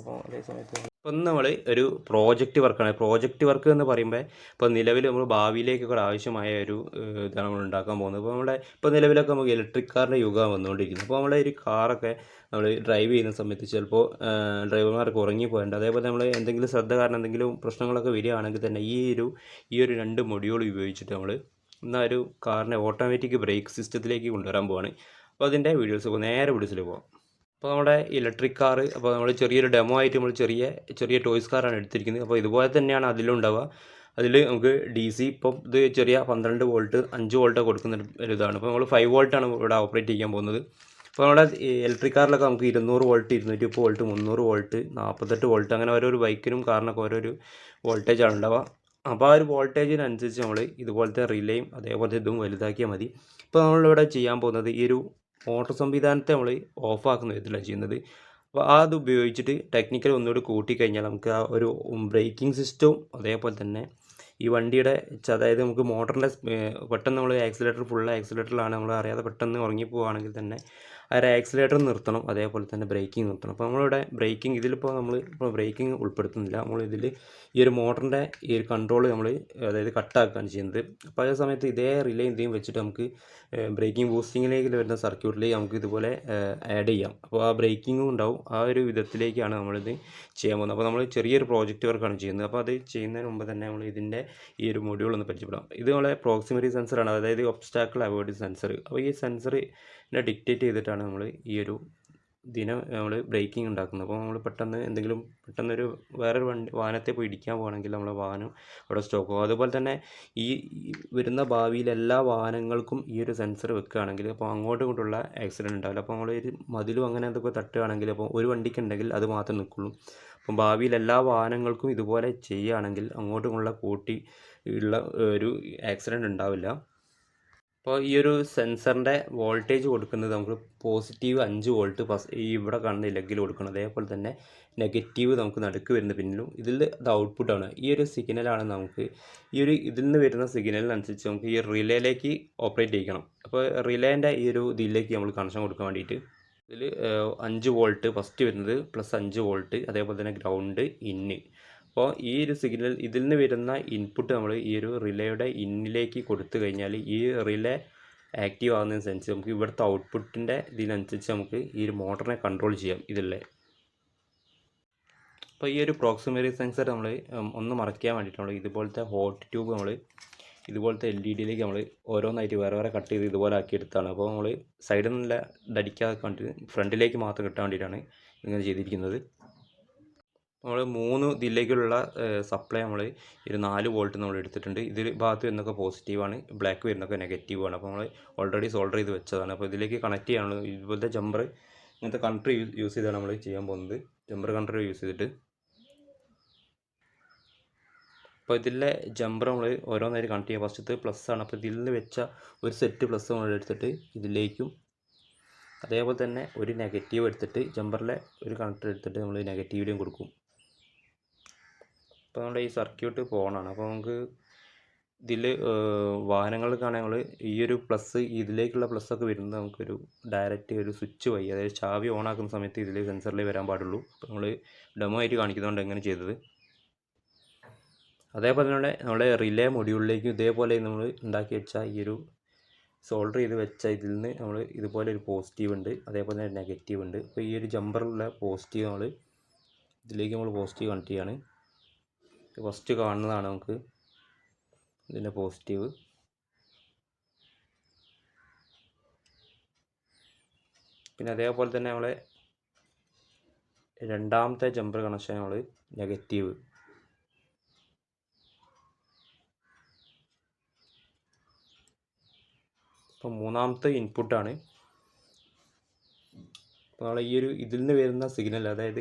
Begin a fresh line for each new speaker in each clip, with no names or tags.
അപ്പോൾ അതേ സമയത്ത് ഇപ്പം നമ്മൾ ഒരു പ്രോജക്റ്റ് വർക്കാണ് പ്രോജക്റ്റ് വർക്ക് എന്ന് പറയുമ്പോൾ ഇപ്പോൾ നിലവിൽ നമ്മൾ ഭാവിയിലേക്കൊക്കെ ആവശ്യമായ ഒരു ഇതാണ് നമ്മൾ ഉണ്ടാക്കാൻ പോകുന്നത്. ഇപ്പോൾ നമ്മുടെ ഇപ്പോൾ നിലവിലൊക്കെ നമുക്ക് ഇലക്ട്രിക് കാറിന്റെ യുഗം വന്നുകൊണ്ടിരിക്കുന്നത് അപ്പോൾ നമ്മുടെ ഒരു കാറൊക്കെ നമ്മൾ ഡ്രൈവ് ചെയ്യുന്ന സമയത്ത് ചിലപ്പോൾ ഡ്രൈവർമാർക്ക് ഉറങ്ങി പോകേണ്ട അതേപോലെ നമ്മൾ എന്തെങ്കിലും ശ്രദ്ധ കാരണം എന്തെങ്കിലും പ്രശ്നങ്ങളൊക്കെ വരികയാണെങ്കിൽ തന്നെ ഈ ഒരു ഈ ഒരു രണ്ട് മൊഡ്യൂൾ ഉപയോഗിച്ചിട്ട് നമ്മൾ എന്നാൽ ഒരു കാറിനെ ഓട്ടോമാറ്റിക് ബ്രേക്ക് സിസ്റ്റത്തിലേക്ക് കൊണ്ടുവരാൻ പോവാണ്. അപ്പോൾ അതിന്റെ വീഡിയോസ് നേരെ വീഡിയോസിൽ പോകാം അപ്പോൾ നമ്മുടെ ഇലക്ട്രിക് കാർ അപ്പോൾ നമ്മൾ ചെറിയൊരു ഡെമോ ആയിട്ട് നമ്മൾ ചെറിയ ചെറിയ ടോയ്സ് കാറാണ് എടുത്തിരിക്കുന്നത്. അപ്പോൾ ഇതുപോലെ തന്നെയാണ് അതിലും ഉണ്ടാവുക. അതിൽ നമുക്ക് ഡി സി ഇപ്പം ഇത് ചെറിയ പന്ത്രണ്ട് വോൾട്ട് അഞ്ച് വോൾട്ട് കൊടുക്കുന്ന ഒരു ഇതാണ്. അപ്പോൾ നമ്മൾ ഫൈവ് വോൾട്ടാണ് ഇവിടെ ഓപ്പറേറ്റ് ചെയ്യാൻ പോകുന്നത്. അപ്പോൾ നമ്മുടെ ഇലക്ട്രിക് കാറിലൊക്കെ നമുക്ക് ഇരുന്നൂറ് വോൾട്ട് ഇരുന്നൂറ്റി മുപ്പത് വോൾട്ട് മുന്നൂറ് വോൾട്ട് നാൽപ്പത്തെട്ട് വോൾട്ട് അങ്ങനെ ഓരോരു ബൈക്കിനും കാറിനൊക്കെ ഓരോരു വോൾട്ടേജ് ആണ് ഉണ്ടാവുക. അപ്പോൾ ആ ഒരു വോൾട്ടേജിനനുസരിച്ച് നമ്മൾ ഇതുപോലത്തെ റിലേയും അതേപോലത്തെ ഇതും വലുതാക്കിയാൽ മതി. ഇപ്പോൾ നമ്മളിവിടെ ചെയ്യാൻ പോകുന്നത് ഈ ഒരു മോട്ടോർ സംവിധാനത്തെ നമ്മൾ ഓഫാക്കുന്ന വിധത്തിലാണ് ചെയ്യുന്നത്. അപ്പോൾ അത് ഉപയോഗിച്ചിട്ട് ടെക്നിക്കൽ ഒന്നുകൂടി കൂട്ടിക്കഴിഞ്ഞാൽ നമുക്ക് ആ ഒരു ബ്രേക്കിംഗ് സിസ്റ്റവും അതേപോലെ തന്നെ ഈ വണ്ടിയുടെ അതായത് നമുക്ക് മോട്ടറിന്റെ പെട്ടെന്ന് നമ്മൾ ആക്സിലേറ്റർ ഫുൾ ആക്സിലേറ്ററിലാണ് നമ്മൾ അറിയാതെ പെട്ടെന്ന് ഉറങ്ങിപ്പോവുകയാണെങ്കിൽ തന്നെ ഒരു ആക്സിലേറ്റർ നിർത്തണം അതേപോലെ തന്നെ ബ്രേക്കിംഗ് നിർത്തണം. അപ്പോൾ നമ്മളിവിടെ ബ്രേക്കിംഗ് ഇതിലിപ്പോൾ നമ്മൾ ഇപ്പോൾ ബ്രേക്കിംഗ് ഉൾപ്പെടുത്തുന്നില്ല. നമ്മൾ ഇതിൽ ഈ ഒരു മോട്ടറിന്റെ ഈ ഒരു കൺട്രോൾ നമ്മൾ അതായത് കട്ടാക്കുകയാണ് ചെയ്യുന്നത്. അപ്പോൾ അതേ സമയത്ത് ഇതേ റിലേ എന്തെങ്കിലും വെച്ചിട്ട് നമുക്ക് ബ്രേക്കിംഗ് ബൂസ്റ്റിങ്ങിലേക്ക് വരുന്ന സർക്യൂട്ടിലേക്ക് നമുക്ക് ഇതുപോലെ ആഡ് ചെയ്യാം. അപ്പോൾ ആ ബ്രേക്കിങ്ങും ഉണ്ടാവും. ആ ഒരു വിധത്തിലേക്കാണ് നമ്മളിത് ചെയ്യാൻ പോകുന്നത്. അപ്പോൾ നമ്മൾ ചെറിയൊരു പ്രോജക്റ്റ് വർക്കാണ് ചെയ്യുന്നത്. അപ്പോൾ അത് ചെയ്യുന്നതിന് മുമ്പ് തന്നെ നമ്മൾ ഇതിന്റെ ഈ ഒരു മൊഡ്യൂൾ ഒന്ന് പരിചയപ്പെടാം. ഇത് നമ്മളെ പ്രോക്സിമറി സെൻസറാണ് അതായത് ഒബ്സ്റ്റാക്കിൾ അവോയ്ഡ് സെൻസർ അപ്പോൾ ഈ സെൻസറിനെ ഡിക്റ്റേറ്റ് ചെയ്തിട്ടാണ് നമ്മൾ ഈ ഒരു ഇതിനെ നമ്മൾ ബ്രേക്കിംഗ് ഉണ്ടാക്കുന്നത്. അപ്പോൾ നമ്മൾ പെട്ടെന്ന് എന്തെങ്കിലും പെട്ടെന്നൊരു വേറൊരു വണ്ടി വാഹനത്തെ പോയി ഇടിക്കാൻ പോകുകയാണെങ്കിൽ നമ്മൾ വാഹനം അവിടെ സ്റ്റോപ്പ് പോകും അതുപോലെ തന്നെ ഈ വരുന്ന ഭാവിയിൽ എല്ലാ വാഹനങ്ങൾക്കും ഈ ഒരു സെൻസർ വെക്കുകയാണെങ്കിൽ അപ്പോൾ അങ്ങോട്ടും ഇങ്ങോട്ടുള്ള ആക്സിഡന്റ് ഉണ്ടാവില്ല. അപ്പോൾ നമ്മൾ ഒരു മതിലും അങ്ങനെ എന്തൊക്കെ തട്ടുകയാണെങ്കിൽ അപ്പോൾ ഒരു വണ്ടിക്ക് ഉണ്ടെങ്കിൽ അത് മാത്രം നിൽക്കുള്ളൂ. അപ്പം ഭാവിയിൽ എല്ലാ വാഹനങ്ങൾക്കും ഇതുപോലെ ചെയ്യുകയാണെങ്കിൽ അങ്ങോട്ടും ഇങ്ങോട്ടുള്ള കൂട്ടി ഉള്ള ഒരു ആക്സിഡന്റ് ഉണ്ടാവില്ല. അപ്പോൾ ഈ ഒരു സെൻസറിന്റെ വോൾട്ടേജ് കൊടുക്കുന്നത് നമുക്ക് പോസിറ്റീവ് അഞ്ച് വോൾട്ട് പ്ലസ് ഈ ഇവിടെ കാണുന്ന ലെഗിൽ കൊടുക്കണം. അതേപോലെ തന്നെ നെഗറ്റീവ് നമുക്ക് നടുക്ക് വരുന്ന പിന്നിലും ഇതിൽ ഇത് ഔട്ട്പുട്ടാണ് ഈ ഒരു സിഗ്നലാണ് നമുക്ക് ഈ ഒരു ഇതിൽ നിന്ന് വരുന്ന സിഗ്നലിനനുസരിച്ച് നമുക്ക് ഈ റിലേയിലേക്ക് ഓപ്പറേറ്റ് ചെയ്യിക്കണം. അപ്പോൾ റിലേന്റെ ഈ ഒരു ഇതിലേക്ക് നമ്മൾ കണക്ഷൻ കൊടുക്കാൻ വേണ്ടിയിട്ട് ഇതിൽ അഞ്ച് വോൾട്ട് ഫസ്റ്റ് വരുന്നത് പ്ലസ് അഞ്ച് വോൾട്ട് അതേപോലെ തന്നെ ഗ്രൗണ്ട് ഇന്ന് അപ്പോൾ ഈ ഒരു സിഗ്നൽ ഇതിൽ നിന്ന് വരുന്ന ഇൻപുട്ട് നമ്മൾ ഈ ഒരു റിലേയുടെ ഇന്നിലേക്ക് കൊടുത്തു കഴിഞ്ഞാൽ ഈ റിലേ ആക്റ്റീവ് ആകുന്നതിനനുസരിച്ച് നമുക്ക് ഇവിടുത്തെ ഔട്ട്പുട്ടിന്റെ ഇതിനനുസരിച്ച് നമുക്ക് ഈ ഒരു മോട്ടറിനെ കൺട്രോൾ ചെയ്യാം ഇതിലെ. അപ്പോൾ ഈ ഒരു പ്രോക്സിമറി സെൻസർ നമ്മൾ ഒന്ന് മറയ്ക്കാൻ വേണ്ടിയിട്ട് നമ്മൾ ഇതുപോലത്തെ ഹോട്ട് ട്യൂബ് നമ്മൾ ഇതുപോലത്തെ എൽ ഇ ഡിയിലേക്ക് നമ്മൾ ഓരോന്നായിട്ട് വേറെ വേറെ കട്ട് ചെയ്ത് ഇതുപോലെ ആക്കിയെടുത്താണ് അപ്പോൾ നമ്മൾ സൈഡിൽ നിന്നുള്ള ഡടിക്കാതെ കണ്ടിട്ട് ഫ്രണ്ടിലേക്ക് മാത്രം കിട്ടാൻ വേണ്ടിയിട്ടാണ് ഇങ്ങനെ ചെയ്തിരിക്കുന്നത്. നമ്മൾ മൂന്ന് ഇതിലേക്കുള്ള സപ്ലൈ നമ്മൾ ഒരു നാല് വോൾട്ട് നമ്മൾ എടുത്തിട്ടുണ്ട്. ഇതിൽ ഭാഗത്ത് വരുന്നൊക്കെ പോസിറ്റീവാണ് ബ്ലാക്ക് വരുന്നൊക്കെ നെഗറ്റീവാണ് അപ്പോൾ നമ്മൾ ഓൾറെഡി സോൾഡർ ചെയ്ത് വെച്ചതാണ്. അപ്പോൾ ഇതിലേക്ക് കണക്ട് ചെയ്യാനുള്ള ഇതുപോലത്തെ ജമ്പർ ഇങ്ങനത്തെ കൺട്രി യൂസ് ചെയ്താണ് നമ്മൾ ചെയ്യാൻ പോകുന്നത്. ജമ്പർ കൺട്രി യൂസ് ചെയ്തിട്ട്. അപ്പോൾ ഇതിലെ ജമ്പർ നമ്മൾ ഓരോന്നായിട്ട് കണക്ട് ചെയ്യുക ഫസ്റ്റത്തെ പ്ലസ് ആണ്. അപ്പോൾ ഇതിൽ നിന്ന് വെച്ച ഒരു സെറ്റ് പ്ലസ് നമ്മൾ എടുത്തിട്ട് ഇതിലേക്കും അതേപോലെ തന്നെ ഒരു നെഗറ്റീവ് എടുത്തിട്ട് ജമ്പറിലെ ഒരു കണക്ടർ എടുത്തിട്ട് നമ്മൾ നെഗറ്റീവിലേയും കൊടുക്കും. അപ്പോൾ നമ്മുടെ ഈ സർക്യൂട്ട് പോകണമാണ് അപ്പോൾ നമുക്ക് ഇതിൽ വാഹനങ്ങൾക്കാണെങ്കിൽ നമ്മൾ ഈ ഒരു പ്ലസ് ഇതിലേക്കുള്ള പ്ലസ് ഒക്കെ വരുന്നത് നമുക്കൊരു ഡയറക്റ്റ് ഒരു സ്വിച്ച് വഴി അതായത് ചാവി ഓൺ ആക്കുന്ന സമയത്ത് ഇതിൽ സെൻസറിൽ വരാൻ പാടുള്ളൂ. അപ്പോൾ നമ്മൾ ഡെമോ ആയിട്ട് കാണിക്കുന്നതുകൊണ്ട് എങ്ങനെ ചെയ്തത്? അതേപോലെ തന്നെ നമ്മുടെ റിലേ മൊഡ്യൂളിലേക്കും ഇതേപോലെ നമ്മൾ ഉണ്ടാക്കി വെച്ച ഈ ഒരു സോൾഡർ ചെയ്ത് വെച്ച ഇതിൽ നിന്ന് നമ്മൾ ഇതുപോലെ ഒരു പോസിറ്റീവ് ഉണ്ട്. അതേപോലെ തന്നെ നെഗറ്റീവ് ഉണ്ട്. അപ്പോൾ ഈ ഒരു ജമ്പറിലുള്ള പോസിറ്റീവ് നമ്മൾ ഇതിലേക്ക് നമ്മൾ പോസിറ്റീവ് കണക്ട് ചെയ്യാണ്. ഫസ്റ്റ് കാണുന്നതാണ് നമുക്ക് ഇതിന്റെ പോസിറ്റീവ് പിന്നെ അതേപോലെ തന്നെ നമ്മളെ രണ്ടാമത്തെ ജമ്പർ കണക്ഷൻ നമ്മൾ നെഗറ്റീവ് അപ്പോൾ മൂന്നാമത്തെ ഇൻപുട്ടാണ് അപ്പോൾ നമ്മൾ ഈ ഒരു ഇതിൽ നിന്ന് വരുന്ന സിഗ്നൽ അതായത്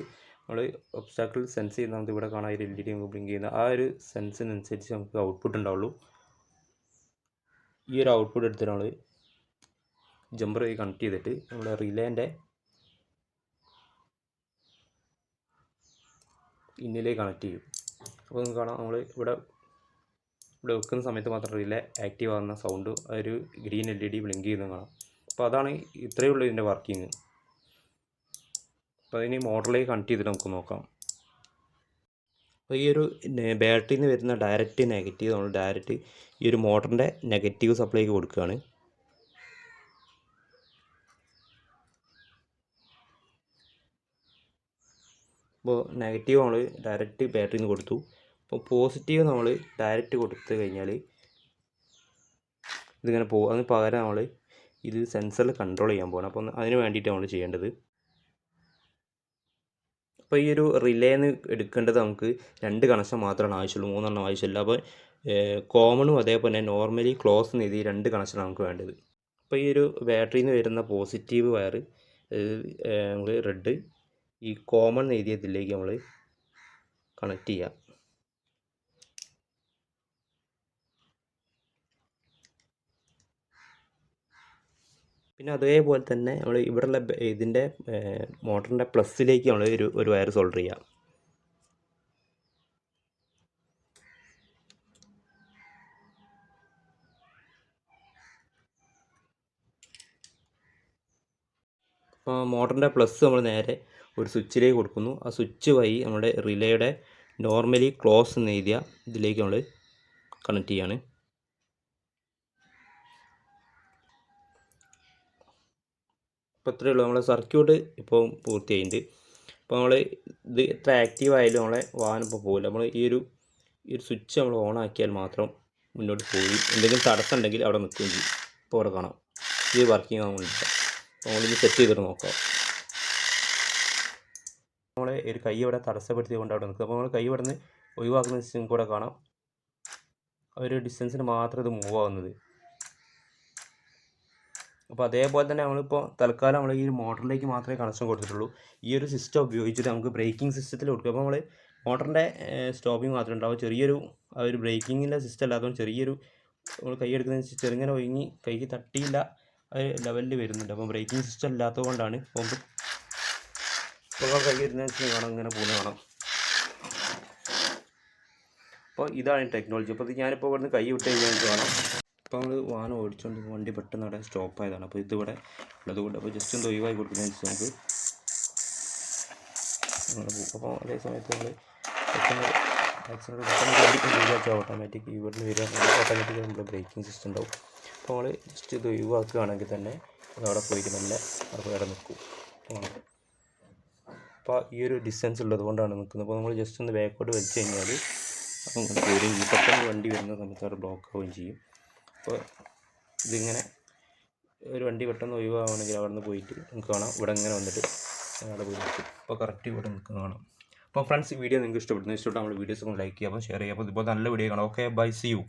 നമ്മൾ ഒബ്സ്റ്റാക്കിൾ സെൻസ് ചെയ്യുന്ന നമുക്ക് ഇവിടെ കാണാൻ എൽ ഇ ഡി നമുക്ക് ബ്ലിങ്ക് ചെയ്യുന്ന ആ ഒരു സെൻസിനനുസരിച്ച് നമുക്ക് ഔട്ട്പുട്ട് ഉണ്ടാവുള്ളൂ. ഈ ഒരു ഔട്ട്പുട്ട് എടുത്തിട്ട് നമ്മൾ ജമ്പർ വഴി കണക്ട് ചെയ്തിട്ട് നമ്മുടെ റിലേന്റെ ഇന്നിലേക്ക് കണക്ട് ചെയ്യും. അപ്പോൾ നമുക്ക് കാണാം നമ്മൾ ഇവിടെ ഇവിടെ വെക്കുന്ന സമയത്ത് മാത്രം റിലേ ആക്റ്റീവ് ആകുന്ന സൗണ്ട് ഒരു green L E D blink ചെയ്യുന്നത് കാണാം. അപ്പോൾ അതാണ് ഇത്രയേ ഉള്ളൂ ഇതിന്റെ വർക്കിംഗ് അപ്പോൾ അതിന് മോഡലേക്ക് കണക്ട് ചെയ്തിട്ട് നമുക്ക് നോക്കാം. അപ്പോൾ ഈ ഒരു ബാറ്ററിയിൽ നിന്ന് വരുന്ന ഡയറക്റ്റ് നെഗറ്റീവ് നമ്മൾ ഡയറക്റ്റ് ഈ ഒരു മോട്ടറിന്റെ നെഗറ്റീവ് സപ്ലൈക്ക് കൊടുക്കുകയാണ്. അപ്പോൾ നെഗറ്റീവ് നമ്മൾ ഡയറക്റ്റ് ബാറ്ററിയിൽ നിന്ന് കൊടുത്തു. അപ്പോൾ പോസിറ്റീവ് നമ്മൾ ഡയറക്റ്റ് കൊടുത്തു കഴിഞ്ഞാൽ ഇതിങ്ങനെ പോകും അതിന് പകരം നമ്മൾ ഇത് സെൻസറിൽ കൺട്രോൾ ചെയ്യാൻ പോകണം അപ്പോൾ അതിന് വേണ്ടിയിട്ട് നമ്മൾ ചെയ്യേണ്ടത്. അപ്പോൾ ഈ ഒരു റിലേന്ന് എടുക്കേണ്ടത് നമുക്ക് രണ്ട് കണക്ഷൻ മാത്രമാണ് ആവശ്യമുള്ളൂ. മൂന്നെണ്ണം ആവശ്യമില്ല. അപ്പോൾ കോമണും അതേപോലെ നോർമലി ക്ലോസ് നീതി രണ്ട് കണക്ഷനാണ് നമുക്ക് വേണ്ടത്. അപ്പോൾ ഈ ഒരു ബാറ്ററിയിൽ നിന്ന് വരുന്ന പോസിറ്റീവ് വയർ നമ്മൾ റെഡ് ഈ കോമൺ എഴുതിയതിലേക്ക് നമ്മൾ കണക്ട് ചെയ്യുക പിന്നെ അതേപോലെ തന്നെ നമ്മൾ ഇവിടെയുള്ള ഇതിന്റെ മോട്ടറിന്റെ പ്ലസ്സിലേക്ക് നമ്മൾ ഒരു ഒരു വയർ സോൾഡർ ചെയ്യാം. അപ്പോൾ മോട്ടറിന്റെ പ്ലസ് നമ്മൾ നേരെ ഒരു സ്വിച്ചിലേക്ക് കൊടുക്കുന്നു. ആ സ്വിച്ച് വഴി നമ്മുടെ റിലേയുടെ നോർമലി ക്ലോസ് എന്ന് എഴുതിയ ഇതിലേക്ക് നമ്മൾ കണക്ട് ചെയ്യാണ്. ഇപ്പോൾ ഇത്രയേ ഉള്ളൂ. നമ്മളെ സർക്യൂട്ട് ഇപ്പോൾ പൂർത്തിയായിട്ടുണ്ട്. ഇപ്പോൾ നമ്മൾ ഇത് എത്ര ആക്റ്റീവ് ആയാലും നമ്മളെ വാഹനം ഇപ്പോൾ പോകില്ല നമ്മൾ ഈ ഒരു ഈ ഒരു സ്വിച്ച് നമ്മൾ ഓൺ ആക്കിയാൽ മാത്രം മുന്നോട്ട് പോയി എന്തെങ്കിലും തടസ്സം ഉണ്ടെങ്കിൽ അവിടെ നിൽക്കുകയും ചെയ്യും. ഇപ്പോൾ അവിടെ കാണാം. ഇത് വർക്കിംഗ് ആകുന്നില്ല അപ്പോൾ നമ്മളിത് സെറ്റ് ചെയ്തിട്ട് നോക്കാം. നമ്മളെ ഒരു കൈ ഇവിടെ തടസ്സപ്പെടുത്തിക്കൊണ്ട് അവിടെ നിൽക്കുക. അപ്പോൾ നമ്മൾ കൈ ഇവിടെ നിന്ന് ഒഴിവാക്കുന്ന സിസ്റ്റം കൂടെ കാണാം. ഒരു ഡിസ്റ്റൻസിന് മാത്രം ഇത് മൂവ് ആവുന്നത്. അപ്പോൾ അതേപോലെ തന്നെ നമ്മളിപ്പോൾ തൽക്കാലം നമ്മൾ ഈ മോട്ടറിലേക്ക് മാത്രമേ കണക്ഷൻ കൊടുത്തിട്ടുള്ളൂ. ഈ ഒരു സിസ്റ്റം ഉപയോഗിച്ചിട്ട് നമുക്ക് ബ്രേക്കിംഗ് സിസ്റ്റത്തിൽ കൊടുക്കുക അപ്പോൾ നമ്മൾ മോട്ടറിന്റെ സ്റ്റോപ്പിംഗ് മാത്രമേ ഉണ്ടാവും. ചെറിയൊരു ആ ഒരു ബ്രേക്കിങ്ങിന്റെ സിസ്റ്റം അല്ലാത്തതുകൊണ്ട് ചെറിയൊരു നമ്മൾ കൈ എടുക്കുന്ന ചെറുങ്ങനെ ഒഴുങ്ങി കൈക്ക് തട്ടിയില്ല ഒരു ലെവലിൽ വരുന്നുണ്ട്. അപ്പോൾ ബ്രേക്കിംഗ് സിസ്റ്റം ഇല്ലാത്തത് കൊണ്ടാണ് ഇപ്പോൾ ഇപ്പോൾ കൈ വെച്ചാൽ കാണാം ഇങ്ങനെ പോകുന്ന കാണാം അപ്പോൾ ഇതാണ് ടെക്നോളജി. അപ്പോൾ ഇത് ഞാനിപ്പോൾ ഇവിടുന്ന് കൈ വിട്ട് കഴിഞ്ഞാൽ കാണാം ഇപ്പോൾ നമ്മൾ വാഹനം ഓടിച്ചുകൊണ്ട് വണ്ടി പെട്ടെന്ന് അവിടെ സ്റ്റോപ്പ് ആയതാണ്. അപ്പോൾ ഇതിവിടെ ഉള്ളതുകൊണ്ട് അപ്പോൾ ജസ്റ്റ് ഒന്ന് ഒഴിവായി കൊടുക്കുന്നതിന് നമുക്ക് നമ്മൾ അപ്പോൾ അതേ സമയത്ത് നമ്മൾ ഓട്ടോമാറ്റിക് ഇവിടുന്ന് വരിക. ഓട്ടോമാറ്റിക് നമ്മുടെ ബ്രേക്കിംഗ് സിസ്റ്റം ഉണ്ടാവും. അപ്പോൾ നമ്മൾ ജസ്റ്റ് ഇത് ഒഴിവാക്കുകയാണെങ്കിൽ തന്നെ അതവിടെ പോയിട്ട് നല്ല അവിടെ അവിടെ നിൽക്കും അപ്പോൾ ഈ ഒരു ഡിസ്റ്റൻസ് ഉള്ളത് കൊണ്ടാണ് നിൽക്കുന്നത് അപ്പോൾ നമ്മൾ ജസ്റ്റ് ഒന്ന് ബാക്കോട്ട് വെച്ച് കഴിഞ്ഞാൽ അപ്പം പെട്ടെന്ന് വണ്ടി വരുന്ന സമയത്ത് അവിടെ ബ്ലോക്ക് ആവുകയും ചെയ്യും. അപ്പോൾ ഇതിങ്ങനെ ഒരു വണ്ടി പെട്ടെന്ന് ഒഴിവാണെങ്കിൽ അവിടെ നിന്ന് പോയിട്ട് നമുക്ക് കാണാം. ഇവിടെ ഇങ്ങനെ വന്നിട്ട് ഞങ്ങളുടെ പോയി അപ്പോൾ കറക്റ്റ് ഇവിടെ നിൽക്കുന്ന കാണാം. അപ്പോൾ ഫ്രണ്ട്സ് വീഡിയോ നിങ്ങൾക്ക് ഇഷ്ടപ്പെടുന്നു. ഇഷ്ടപ്പെട്ടാൽ നമ്മൾ വീഡിയോസ് ഒന്ന് ലൈക്ക് ചെയ്യാം അപ്പോൾ ഷെയർ ചെയ്യാം അപ്പോൾ ഇതുപോലെ നല്ല വീഡിയോ കാണാം. Okay bye C U